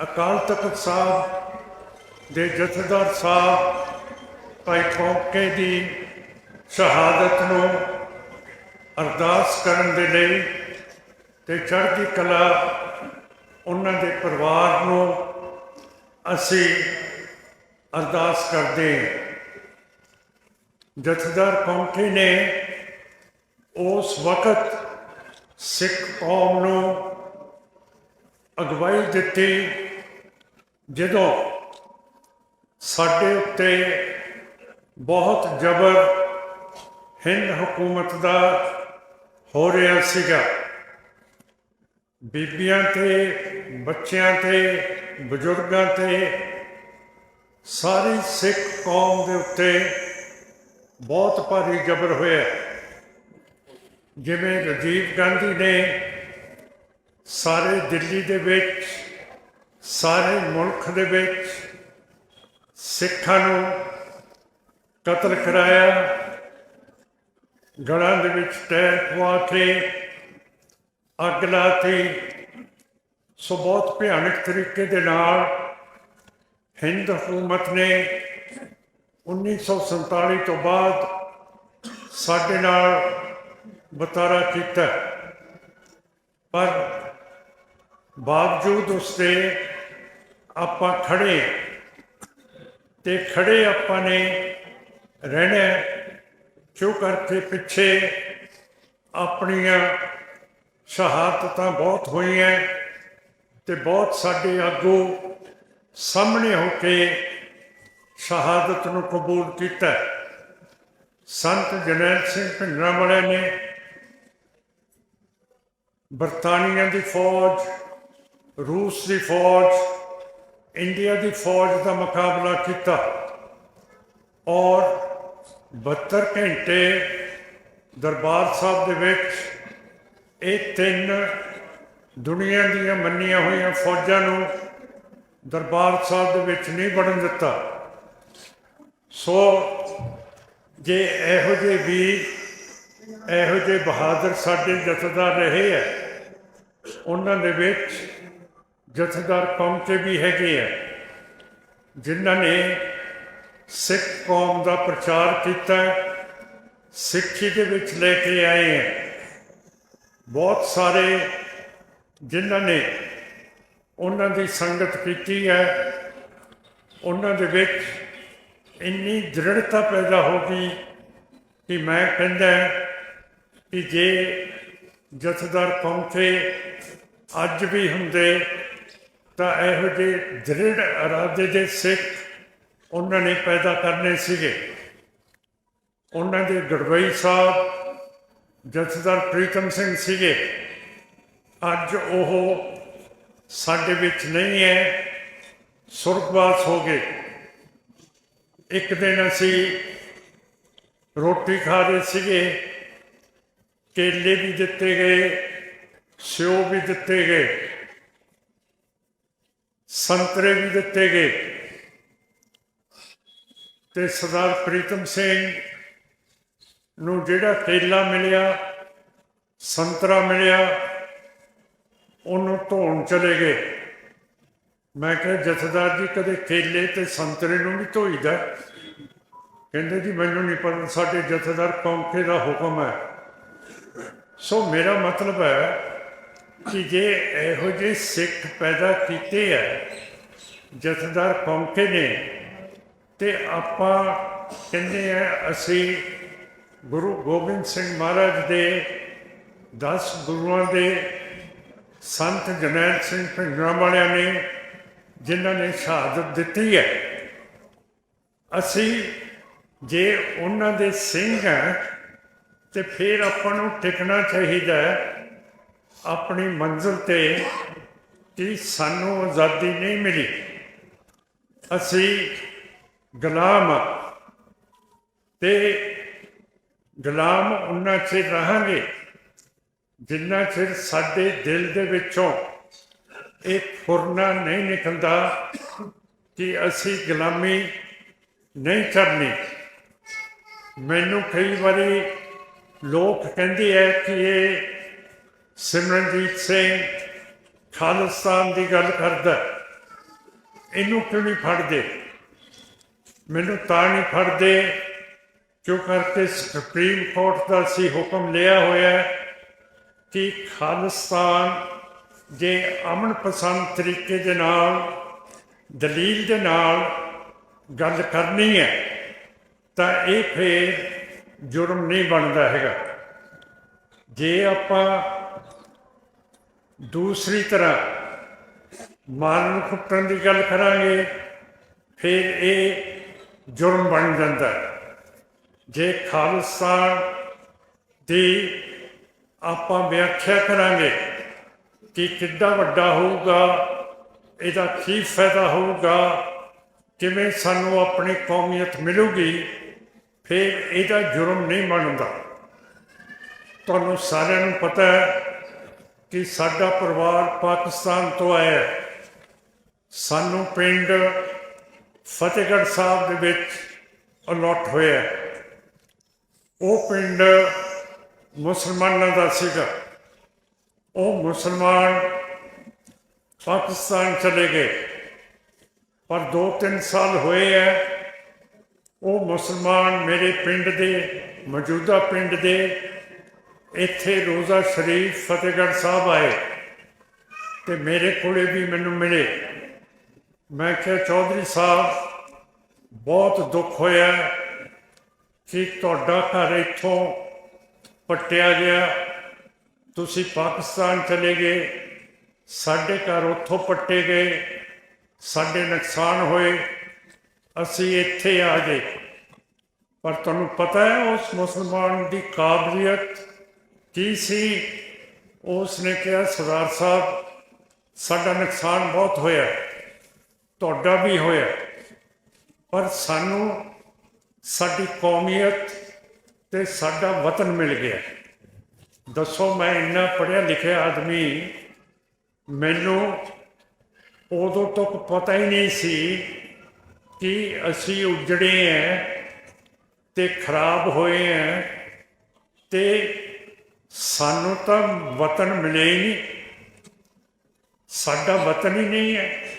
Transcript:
ਅਕਾਲ ਤਖਤ ਸਾਹਿਬ ਦੇ ਜਥੇਦਾਰ ਸਾਹਿਬ, ਭਾਈ ਕੌਂਕੇ ਦੀ ਸ਼ਹਾਦਤ ਨੂੰ ਅਰਦਾਸ ਕਰਨ ਦੇ ਲਈ ਤੇ ਚੜ੍ਹਦੀ ਕਲਾ ਉਹਨਾਂ ਦੇ ਪਰਿਵਾਰ ਨੂੰ ਅਸੀਂ ਅਰਦਾਸ ਕਰਦੇ ਜਥੇਦਾਰ ਕੌਂਕੇ ਨੇ ਉਸ ਵਕਤ ਸਿੱਖ ਕੌਮ ਨੂੰ ਅਗਵਾਈ ਦਿੱਤੀ ਜਦੋਂ ਸਾਡੇ ਉੱਤੇ ਬਹੁਤ ਜ਼ਬਰ ਹਿੰਦ ਹਕੂਮਤ ਦਾ ਹੋ ਰਿਹਾ ਸੀਗਾ, ਬੀਬੀਆਂ ਤੇ, ਬੱਚਿਆਂ ਤੇ, ਬਜ਼ੁਰਗਾਂ ਤੇ, ਸਾਰੀ ਸਿੱਖ ਕੌਮ ਦੇ ਉੱਤੇ ਬਹੁਤ ਭਾਰੀ ਜ਼ਬਰ ਹੋਇਆ। ਜਿਵੇਂ ਰਾਜੀਵ ਗਾਂਧੀ ਨੇ ਸਾਰੇ ਦਿੱਲੀ ਦੇ ਵਿੱਚ ਸਾਰੇ ਮੁਲਕ ਦੇ ਵਿੱਚ ਸਿੱਖਾਂ ਨੂੰ ਕਤਲ ਕਰਾਇਆ, ਗਲਾਂ ਦੇ ਵਿੱਚ ਟੈਰ ਪਵਾ ਕੇ, ਅੱਗ ਲਾਤੀ ਸੋ ਬਹੁਤ ਭਿਆਨਕ ਤਰੀਕੇ ਦੇ ਨਾਲ ਹਿੰਦ ਹਕੂਮਤ ਨੇ 1947 ਤੋਂ ਬਾਅਦ ਸਾਡੇ ਨਾਲ ਬਤਾਰਾ ਕੀਤਾ। ਪਰ ਬਾਵਜੂਦ ਉਸ ਦੇ ਆਪਾਂ ਖੜੇ ਤੇ ਖੜੇ ਆਪਾਂ ਨੇ ਰਹਿਣਾ ਕਿਉਂ ਕਰਕੇ ਪਿੱਛੇ ਆਪਣੀਆਂ ਸ਼ਹਾਦਤਾਂ ਬਹੁਤ ਹੋਈਆਂ ਤੇ ਬਹੁਤ ਸਾਡੇ ਆਗੂ ਸਾਹਮਣੇ ਹੋ ਕੇ ਸ਼ਹਾਦਤ ਨੂੰ ਕਬੂਲ ਕੀਤਾ ਸੰਤ ਜਨੈਲ ਸਿੰਘ ਭਿੰਡਰਾਂ ਵਾਲਿਆਂ ਨੇ ਬਰਤਾਨੀਆ ਦੀ ਫੌਜ, ਰੂਸ ਦੀ ਫੌਜ ਇੰਡੀਆ ਦੀ ਫੌਜ ਦਾ ਮੁਕਾਬਲਾ ਕੀਤਾ ਔਰ 72 ਘੰਟੇ ਦਰਬਾਰ ਸਾਹਿਬ ਦੇ ਵਿੱਚ ਇਹ ਤਿੰਨ ਦੁਨੀਆ ਦੀਆਂ ਮੰਨੀਆਂ ਹੋਈਆਂ ਫੌਜਾਂ ਨੂੰ ਦਰਬਾਰ ਸਾਹਿਬ ਦੇ ਵਿੱਚ ਨਹੀਂ ਵੜਨ ਦਿੱਤਾ। ਸੋ ਜੇ ਇਹੋ ਜਿਹੇ ਵੀ ਇਹੋ ਜਿਹੇ ਬਹਾਦਰ ਸਾਡੇ ਜਥੇਦਾਰ ਰਹੇ ਆ ਉਹਨਾਂ ਦੇ ਵਿੱਚ ਜਥੇਦਾਰ ਕੌਮ ਤੇ ਵੀ ਹੈਗੇ ਆ, ਜਿਨ੍ਹਾਂ ਨੇ ਸਿੱਖ ਕੌਮ ਦਾ ਪ੍ਰਚਾਰ ਕੀਤਾ, ਸਿੱਖੀ ਦੇ ਵਿੱਚ ਲੈ ਕੇ ਆਏ ਆ। ਬਹੁਤ ਸਾਰੇ ਜਿਨ੍ਹਾਂ ਨੇ ਉਹਨਾਂ ਦੀ ਸੰਗਤ ਕੀਤੀ ਹੈ, ਉਹਨਾਂ ਦੇ ਵਿੱਚ ਇੰਨੀ ਦ੍ਰਿੜਤਾ ਪੈਦਾ ਹੋ ਗਈ ਕਿ ਮੈਂ ਕਹਿੰਦਾ ਕਿ ਜੇ ਜਥੇਦਾਰ ਪਹੁੰਚੇ ਅੱਜ ਵੀ ਹੁੰਦੇ ਤਾਂ ਇਹੋ ਜਿਹੇ ਦ੍ਰਿੜ ਇਰਾਦੇ ਦੇ ਸਿੱਖ ਉਹਨਾਂ ਨੇ ਪੈਦਾ ਕਰਨੇ ਸੀਗੇ। ਉਹਨਾਂ ਦੇ ਗੜਵਈ ਸਾਹਿਬ ਜਥੇਦਾਰ ਪ੍ਰੀਤਮ ਸਿੰਘ ਸੀਗੇ। ਅੱਜ ਉਹ ਸਾਡੇ ਵਿੱਚ ਨਹੀਂ ਹੈ, ਸੁਰਗਵਾਸ ਹੋ ਗਏ। ਇੱਕ ਦਿਨ ਅਸੀਂ ਰੋਟੀ ਖਾ ਰਹੇ ਸੀਗੇ, ਕੇਲੇ ਵੀ ਦਿੱਤੇ ਗਏ ਸਿਓ ਵੀ ਦਿੱਤੇ ਗਏ। ਸੰਤਰੇ ਵੀ ਦਿੱਤੇ ਗਏ। ਤੇ ਸਰਦਾਰ ਪ੍ਰੀਤਮ ਸਿੰਘ ਨੂੰ ਜਿਹੜਾ ਕੇਲਾ ਮਿਲਿਆ, ਸੰਤਰਾ ਮਿਲਿਆ, ਉਹਨੂੰ ਧੋਣ ਚਲੇ ਗਏ। ਮੈਂ ਕਿਹਾ, ਜਥੇਦਾਰ ਜੀ, ਕਦੇ ਕੇਲੇ ਤੇ ਸੰਤਰੇ ਨੂੰ ਵੀ ਧੋਈਦਾ? ਕਹਿੰਦੇ ਜੀ, ਮੈਨੂੰ ਨਹੀਂ ਪਤਾ, ਸਾਡੇ ਜਥੇਦਾਰ ਕੌਂਕੇ ਦਾ ਹੁਕਮ ਹੈ। ਸੋ ਮੇਰਾ ਮਤਲਬ ਹੈ ਕਿ ਜੇ ਇਹੋ ਜਿਹੇ ਸਿੱਖ ਪੈਦਾ ਕੀਤੇ ਹੈ ਜਥੇਦਾਰ ਕੌਂਕੇ ਨੇ, ਤੇ ਆਪਾਂ ਕਹਿੰਦੇ ਆ, ਅਸੀਂ ਗੁਰੂ ਗੋਬਿੰਦ ਸਿੰਘ ਮਹਾਰਾਜ ਦੇ 10 ਗੁਰੂਆਂ ਦੇ ਸੰਤ ਜਨੈਲ ਸਿੰਘ ਭਿੰਡਰਾਂ ਵਾਲਿਆਂ ਨੇ, ਜਿਨ੍ਹਾਂ ਨੇ ਸ਼ਹਾਦਤ ਦਿੱਤੀ ਹੈ। ਅਸੀਂ ਜੇ ਉਹਨਾਂ ਦੇ ਸਿੰਘ ਹੈ ਤੇ ਫਿਰ ਆਪਾਂ ਨੂੰ ਟਿਕਣਾ ਚਾਹੀਦਾ ਹੈ ਆਪਣੀ ਮੰਜ਼ਿਲ ਤੇ ਕਿ ਸਾਨੂੰ ਆਜ਼ਾਦੀ ਨਹੀਂ ਮਿਲੀ। ਅਸੀਂ ਗੁਲਾਮ ਹਾਂ ਤੇ ਗੁਲਾਮ ਉਹਨਾਂ ਚਿਰ ਰਹਾਂਗੇ ਜਿੰਨਾ ਚਿਰ ਸਾਡੇ ਦਿਲ ਦੇ ਵਿੱਚੋਂ ਇਹ ਫੁਰਨਾ ਨਹੀਂ ਨਿਕਲਦਾ ਕਿ ਅਸੀਂ ਗੁਲਾਮੀ ਨਹੀਂ ਕਰਨੀ ਮੈਨੂੰ ਕਈ ਵਾਰੀ ਲੋਕ ਕਹਿੰਦੇ ਐ ਕਿ ਇਹ ਸਿਮਰਨਜੀਤ ਸਿੰਘ ਖਾਲਿਸਤਾਨ ਦੀ ਗੱਲ ਕਰਦਾ ਇਹਨੂੰ ਕਿਉਂ ਨਹੀਂ ਫੜਦੇ? ਮੈਨੂੰ ਤਾਂ ਨਹੀਂ ਫੜਦੇ ਕਿਉਂ ਕਰਕੇ ਸੁਪਰੀਮ ਕੋਰਟ ਦਾ ਸੀ ਹੁਕਮ ਲਿਆ ਹੋਇਆ ਕਿ ਖਾਲਿਸਤਾਨ ਜੇ ਅਮਨ ਪਸੰਦ ਤਰੀਕੇ ਦੇ ਨਾਲ, ਦਲੀਲ ਦੇ ਨਾਲ ਗੱਲ ਕਰਨੀ ਹੈ, ਤਾਂ ਇਹ ਫੇਰ ਜੁਰਮ ਨਹੀਂ ਬਣਦਾ ਹੈਗਾ। ਜੇ ਆਪਾਂ ਦੂਸਰੀ ਤਰ੍ਹਾਂ ਮਾਰਨ ਕੁੱਟਣ ਦੀ ਗੱਲ ਕਰਾਂਗੇ, ਫਿਰ ਇਹ ਜੁਰਮ ਬਣ ਜਾਂਦਾ ਜੇ ਖਾਲਸਾ ਦੀ ਆਪਾਂ ਵਿਆਖਿਆ ਕਰਾਂਗੇ ਕਿ ਕਿੱਡਾ ਵੱਡਾ ਹੋਊਗਾ, ਇਹਦਾ ਕੀ ਫਾਇਦਾ ਹੋਊਗਾ, ਕਿਵੇਂ ਸਾਨੂੰ ਆਪਣੀ ਕੌਮੀਅਤ ਮਿਲੂਗੀ, ਫਿਰ ਇਹਦਾ ਜੁਰਮ ਨਹੀਂ ਬਣਦਾ। ਤੁਹਾਨੂੰ ਸਾਰਿਆਂ ਨੂੰ ਪਤਾ ਹੈ ਕਿ ਸਾਡਾ ਪਰਿਵਾਰ ਪਾਕਿਸਤਾਨ ਤੋਂ ਆਇਆ ਸਾਨੂੰ ਪਿੰਡ ਫਤਿਹਗੜ੍ਹ ਸਾਹਿਬ ਦੇ ਵਿੱਚ ਅਲੋਟ ਹੋਇਆ ਉਹ ਪਿੰਡ ਮੁਸਲਮਾਨਾਂ ਦਾ ਸੀਗਾ। ਉਹ ਮੁਸਲਮਾਨ ਪਾਕਿਸਤਾਨ ਚਲੇ ਗਏ। ਪਰ 2-3 ਸਾਲ ਹੋਏ ਹੈ। ਉਹ ਮੁਸਲਮਾਨ ਮੇਰੇ ਪਿੰਡ ਦੇ, ਮੌਜੂਦਾ ਪਿੰਡ ਦੇ ਇੱਥੇ ਰੋਜ਼ਾ ਸ਼ਰੀਫ ਫਤਿਹਗੜ੍ਹ ਸਾਹਿਬ ਆਏ ਤੇ ਮੇਰੇ ਕੋਲੇ ਵੀ ਮੈਨੂੰ ਮਿਲੇ। ਮੈਂ ਕਿਹਾ, ਚੌਧਰੀ ਸਾਹਿਬ, ਬਹੁਤ ਦੁੱਖ ਹੋਇਆ ਕਿ ਤੁਹਾਡਾ ਘਰ ਇੱਥੋਂ ਪੱਟਿਆ ਗਿਆ। ਤੁਸੀਂ ਪਾਕਿਸਤਾਨ ਚਲੇ ਗਏ, ਸਾਡੇ ਘਰ ਉੱਥੋਂ ਪੱਟੇ ਗਏ, ਸਾਡੇ ਨੁਕਸਾਨ ਹੋਏ, ਅਸੀਂ ਇੱਥੇ ਆ ਗਏ। ਪਰ ਤੁਹਾਨੂੰ ਪਤਾ ਹੈ, ਉਸ ਮੁਸਲਮਾਨ ਦੀ ਕਾਬਲੀਅਤ ਕੀ ਸੀ? ਉਸ ਨੇ ਕਿਹਾ, ਸਰਦਾਰ ਸਾਹਿਬ, ਸਾਡਾ ਨੁਕਸਾਨ ਬਹੁਤ ਹੋਇਆ, ਤੁਹਾਡਾ ਵੀ ਹੋਇਆ, ਪਰ ਸਾਨੂੰ ਸਾਡੀ ਕੌਮੀਅਤ ਤੇ ਸਾਡਾ ਵਤਨ ਮਿਲ ਗਿਆ। ਦੱਸੋ, ਮੈਂ ਇੰਨਾ ਪੜ੍ਹਿਆ ਲਿਖਿਆ ਆਦਮੀ, ਮੈਨੂੰ ਉਦੋਂ ਤੱਕ ਪਤਾ ਹੀ ਨਹੀਂ ਸੀ ਕਿ ਅਸੀਂ ਉਜੜੇ ਹਾਂ ਤੇ ਖਰਾਬ ਹੋਏ ਹਾਂ ਤੇ ਸਾਨੂੰ ਤਾਂ ਵਤਨ ਮਿਲਿਆ ਹੀ ਨਹੀਂ। ਸਾਡਾ ਵਤਨ ਹੀ ਨਹੀਂ ਹੈ।